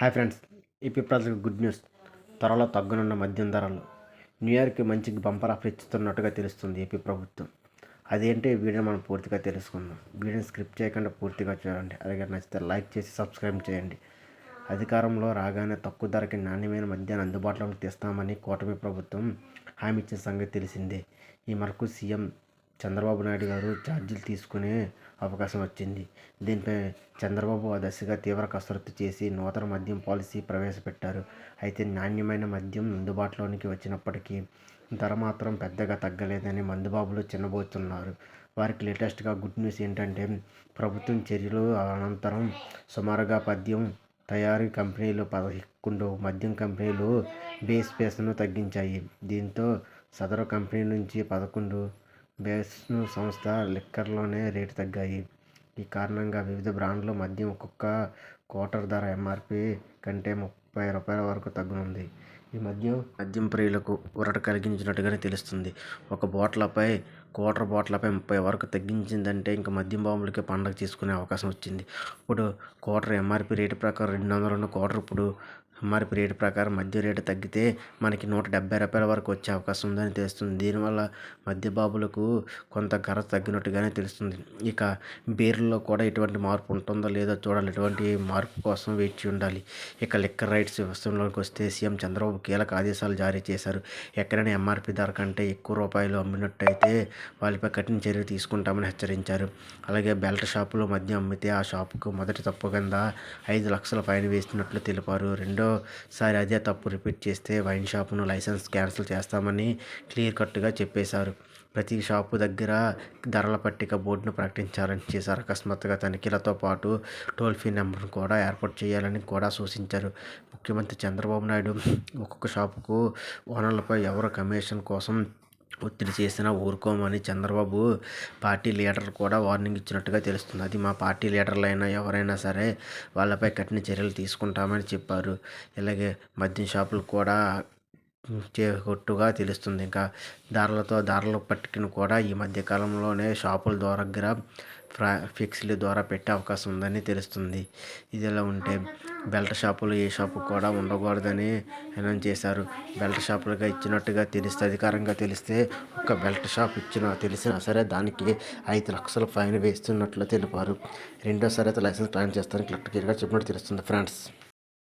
Hi friends AP ప్రజలకు good news. త్వరలో తగ్గనున్న మద్యం ధరలు. న్యూయార్క్కి మంచి బంపర్ ఆఫర్ ఇస్తున్నట్టుగా తెలుస్తుంది ఏపీ ప్రభుత్వం. అదేంటి? వీడియో మనం పూర్తిగా తెలుసుకుందాం. వీడియోని స్క్రిప్ట్ చేయకుండా పూర్తిగా చూడండి. అలాగే నచ్చితే లైక్ చేసి సబ్స్క్రైబ్ చేయండి. అధికారంలో రాగానే తక్కువ ధరకి నాణ్యమైన మద్యాన్ని అందుబాటులోకి తెస్తామని కూటమి ప్రభుత్వం హామీ ఇచ్చిన సంగతి తెలిసిందే. ఈ మేరకు సీఎం చంద్రబాబు నాయుడు గారు ఛార్జీలు తీసుకునే అవకాశం వచ్చింది. దీనిపై చంద్రబాబు ఆ దశగా తీవ్ర కసరత్తు చేసి నూతన మద్యం పాలసీ ప్రవేశపెట్టారు. అయితే నాణ్యమైన మద్యం అందుబాటులోనికి వచ్చినప్పటికీ ధర మాత్రం పెద్దగా తగ్గలేదని మందుబాబులు చిన్నబోతున్నారు. వారికి లేటెస్ట్గా గుడ్ న్యూస్ ఏంటంటే ప్రభుత్వం చర్యలు అనంతరం సుమారుగా పద్యం తయారీ కంపెనీలు పదకొండు మద్యం కంపెనీలు బేస్ పేస్ను తగ్గించాయి. దీంతో సదరు కంపెనీ నుంచి పదకొండు బేస్ను సంస్థ లిక్కర్లోనే రేటు తగ్గాయి. ఈ కారణంగా వివిధ బ్రాండ్ల మద్యం ఒక్కొక్క క్వార్టర్ ధర ఎంఆర్పి కంటే ముప్పై రూపాయల వరకు తగ్గనుంది. ఈ మద్యం మద్యం ప్రియులకు ఊరట కలిగించినట్టుగానే తెలుస్తుంది. ఒక బాటిల్పై క్వార్టర్ బాటిల్పై ముప్పై వరకు తగ్గించిందంటే ఇంకా మద్యం బాంబులకి పండగ చేసుకునే అవకాశం వచ్చింది. ఇప్పుడు క్వార్టర్ ఎంఆర్పి రేటు ప్రకారం రెండు వందలు ఉన్న క్వార్టర్ ఇప్పుడు ఎంఆర్పి రేటు ప్రకారం మద్యం రేటు తగ్గితే మనకి నూట డెబ్బై రూపాయల వరకు వచ్చే అవకాశం ఉందని తెలుస్తుంది. దీనివల్ల మద్య బాబులకు కొంత ధర తగ్గినట్టుగానే తెలుస్తుంది. ఇక బీర్లో కూడా ఎటువంటి మార్పు ఉంటుందో లేదో చూడాలి. ఎటువంటి మార్పు కోసం వేచి ఉండాలి. ఇక లిక్కర్ రైట్స్ విషయంలోకి వస్తే సీఎం చంద్రబాబు కీలక ఆదేశాలు జారీ చేశారు. ఎక్కడైనా ఎంఆర్పి ధర కంటే ఎక్కువ రూపాయలు అమ్మినట్టయితే వాళ్ళపై కఠిన చర్యలు తీసుకుంటామని హెచ్చరించారు. అలాగే బెల్ట్ షాపులో మద్యం అమ్మితే ఆ షాపుకు మొదటి తప్పు కింద ఐదు లక్షల ఫైన్ వేసినట్లు తెలిపారు. రెండో మరోసారి అదే తప్పు రిపీట్ చేస్తే వైన్ షాప్ను లైసెన్స్ క్యాన్సిల్ చేస్తామని క్లియర్ కట్గా చెప్పేశారు. ప్రతి షాపు దగ్గర ధరల పట్టిక బోర్డును ప్రకటించాలని చేశారు. అకస్మాత్తుగా తనిఖీలతో పాటు టోల్ ఫ్రీ నెంబర్ను కూడా ఏర్పాటు చేయాలని కూడా సూచించారు. ముఖ్యమంత్రి చంద్రబాబు నాయుడు ఒక్కొక్క షాపుకు ఓనర్లపై ఎవరు కమిషన్ కోసం ఒత్తిడి చేసినా ఊరుకోమని చంద్రబాబు పార్టీ లీడర్ కూడా వార్నింగ్ ఇచ్చినట్టుగా తెలుస్తుంది. అది మా పార్టీ లీడర్లైనా ఎవరైనా సరే వాళ్ళపై కఠిన చర్యలు తీసుకుంటామని చెప్పారు. ఇలాగే మద్యం షాపులు కూడా చేకొట్టుగా తెలుస్తుంది. ఇంకా ధరలతో ధరలు పట్టుకుని కూడా ఈ మధ్య కాలంలోనే షాపుల ద్వారా ఫ్రా ఫిక్స్ల ద్వారా పెట్టే అవకాశం ఉందని తెలుస్తుంది. ఇదిలా ఉంటే బెల్ట్ షాపులు ఏ షాపు కూడా ఉండకూడదని అనౌన్స్ చేశారు. బెల్ట్ షాపులుగా ఇచ్చినట్టుగా తెలిస్తే అధికారంగా తెలిస్తే ఒక బెల్ట్ షాప్ ఇచ్చిన తెలిసినా సరే దానికి ఐదు లక్షల ఫైన్ వేస్తున్నట్లు తెలిపారు. రెండోసారి అయితే లైసెన్స్ ప్లాన్ చేస్తారని కలెక్టర్ చెప్పినట్టు తెలుస్తుంది ఫ్రెండ్స్.